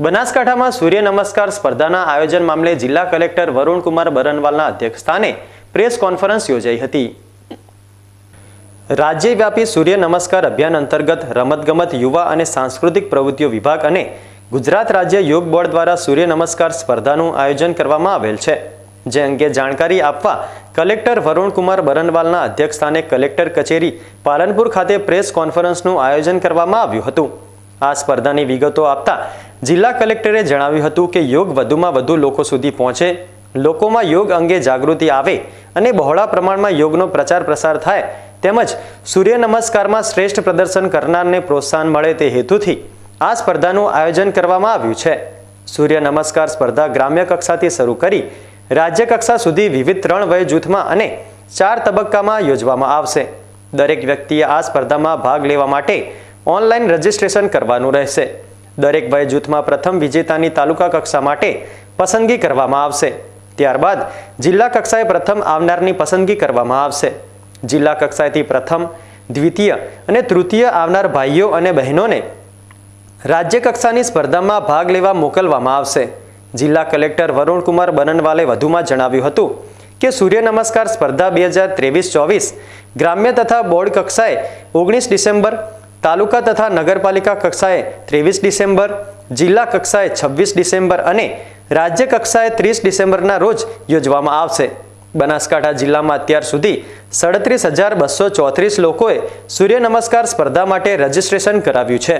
બનાસકાંઠામાં સૂર્ય નમસ્કાર સ્પર્ધાના આયોજન મામલે જિલ્લા કલેક્ટર વરુણકુમાર બરનવાલના અધ્યક્ષસ્થાને પ્રેસ કોન્ફરન્સ યોજાઈ હતી. રાજ્યવ્યાપી સૂર્ય નમસ્કાર અભિયાન અંતર્ગત રમતગમત, યુવા અને સાંસ્કૃતિક પ્રવૃત્તિઓ વિભાગ અને ગુજરાત રાજ્ય યોગ બોર્ડ દ્વારા સૂર્ય નમસ્કાર સ્પર્ધાનું આયોજન કરવામાં આવેલ છે. જે અંગે જાણકારી આપવા કલેક્ટર વરુણકુમાર બરનવાલના અધ્યક્ષસ્થાને કલેક્ટર કચેરી પાલનપુર ખાતે પ્રેસ કોન્ફરન્સનું આયોજન કરવામાં આવ્યું હતું. આ સ્પર્ધાની વિગતો આપતા જિલ્લા કલેક્ટરે જણાવ્યું હતું કે યોગ વધુમાં વધુ લોકો સુધી પહોંચે, લોકોમાં યોગ અંગે જાગૃતિ આવે અને બહોળા પ્રમાણમાં યોગનો પ્રચાર પ્રસાર થાય, તેમજ સૂર્ય નમસ્કારમાં શ્રેષ્ઠ પ્રદર્શન કરનારને પ્રોત્સાહન મળે તે હેતુથી આ સ્પર્ધાનું આયોજન કરવામાં આવ્યું છે. સૂર્ય નમસ્કાર સ્પર્ધા ગ્રામ્ય કક્ષાથી શરૂ કરી રાજ્ય કક્ષા સુધી વિવિધ ત્રણ વય જૂથમાં અને ચાર તબક્કામાં યોજવામાં આવશે. દરેક વ્યક્તિએ આ સ્પર્ધામાં ભાગ લેવા માટે ઓનલાઈન રજીસ્ટ્રેશન કરવાનું રહેશે. દરેક વય જૂથમાં પ્રથમ વિજેતાની તાલુકા કક્ષા માટે પસંદગી કરવામાં આવશે. ત્યારબાદ જિલ્લા કક્ષાએ પ્રથમ આવનારની પસંદગી કરવામાં આવશે. જિલ્લા કક્ષાએથી પ્રથમ, દ્વિતીય અને તૃતીય આવનાર ભાઈઓ અને બહેનોને રાજ્ય કક્ષાની સ્પર્ધામાં ભાગ લેવા મોકલવામાં આવશે. જિલ્લા કલેક્ટર વરુણકુમાર બનનવાલે વધુમાં જણાવ્યું હતું કે સૂર્ય નમસ્કાર સ્પર્ધા બે હજાર ત્રેવીસ ચોવીસ ગ્રામ્ય તથા બોર્ડ કક્ષાએ ઓગણીસ ડિસેમ્બર તાલુકા તથા નગરપાલિકા કક્ષાએ ત્રેવીસ ડિસેમ્બર, જિલ્લા કક્ષાએ છવ્વીસ ડિસેમ્બર અને રાજ્ય કક્ષાએ ત્રીસ ડિસેમ્બરના રોજ યોજવામાં આવશે. બનાસકાંઠા જિલ્લામાં અત્યાર સુધી સડત્રીસ હજાર બસો ચોત્રીસ લોકોએ સૂર્ય નમસ્કાર સ્પર્ધા માટે રજીસ્ટ્રેશન કરાવ્યું છે.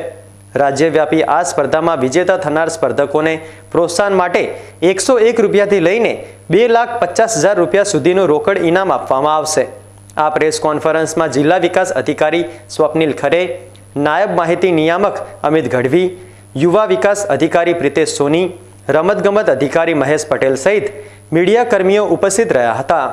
રાજ્યવ્યાપી આ સ્પર્ધામાં વિજેતા થનાર સ્પર્ધકોને પ્રોત્સાહન માટે એકસો એક રૂપિયાથી લઈને બે લાખ પચાસ હજાર રૂપિયા સુધીનું રોકડ ઇનામ આપવામાં આવશે. આ પ્રેસ કોન્ફરન્સમાં જિલ્લા વિકાસ અધિકારી સ્વપ્નિલ ખરે, નાયબ માહિતી નિયામક અમિત ગઢવી, યુવા વિકાસ અધિકારી પ્રિતેશ સોની, રમતગમત અધિકારી મહેશ પટેલ સહિત મીડિયા કર્મીઓ ઉપસ્થિત રહ્યા હતા.